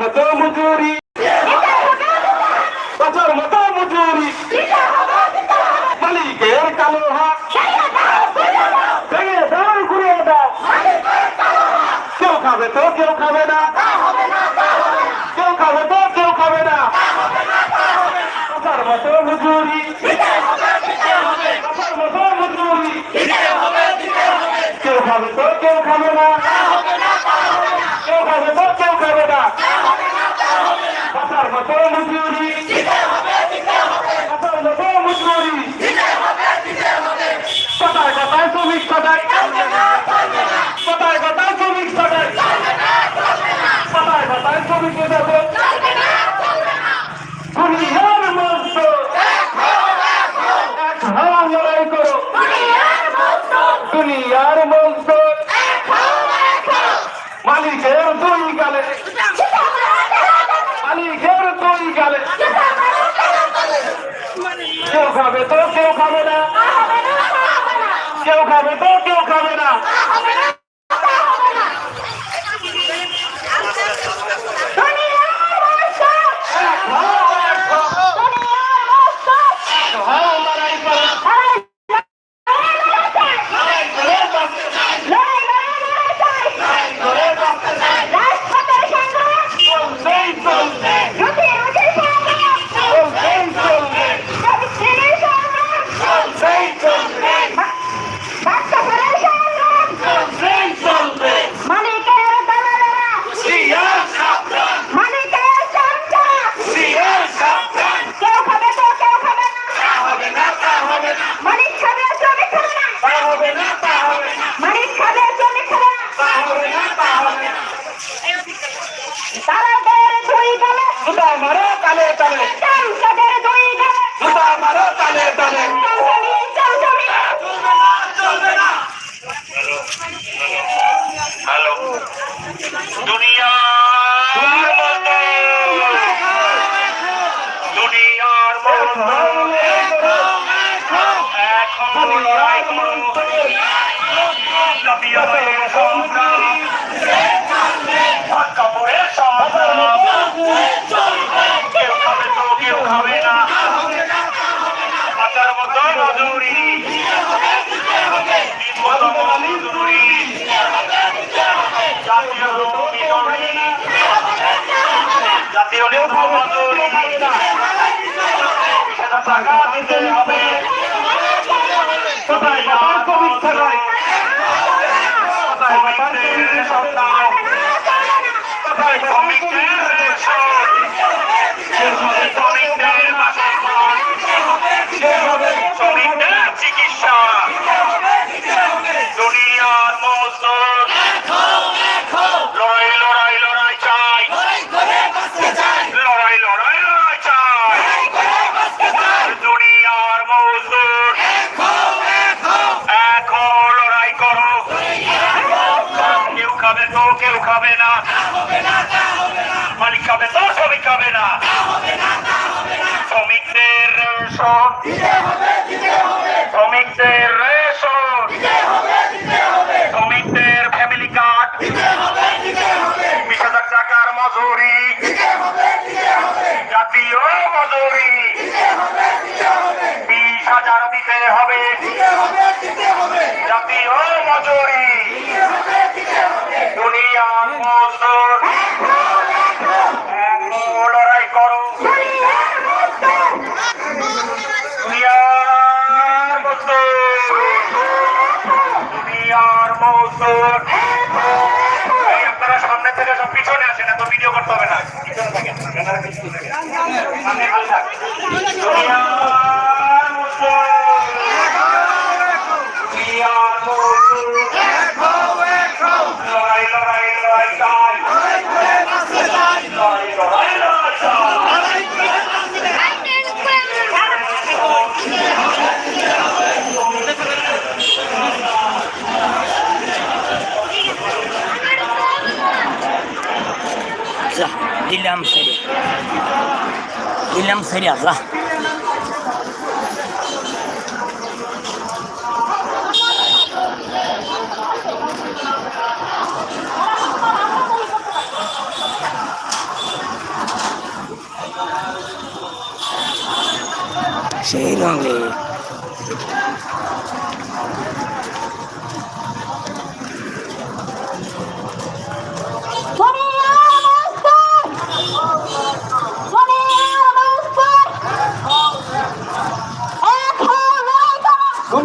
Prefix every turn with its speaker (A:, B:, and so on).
A: মতো মজুরি বাঁচার মতো মজুরি মালিকের কালো হাত। ভেঙে দাঁড় ঘুরে দাও। কেউ খাবে তো কেউ খাবে না। তালে তালে। জুতা মারো তালে তালে। হ্যালো টাকা দিতে হবে কোথায় আমার পবিত্র নয় কোথায় আমার পবিত্র সন্তান কোথায় শ্রমিকের কাবে তো কেউ খাবে না। মালিক খাবে তো সবই খাবে না। শ্রমিকদের শ্রমিকদের শ্রমিকদের ফ্যামিলি কার্ড বিশ হাজার টাকার মজুরি। আপনারা সামনে থেকে সব পিছনে আসেন এত ভিডিও করতে হবে না পিছনে থাকেন
B: দিলাম সেরে দিলাম সেরে যা সেই রঙে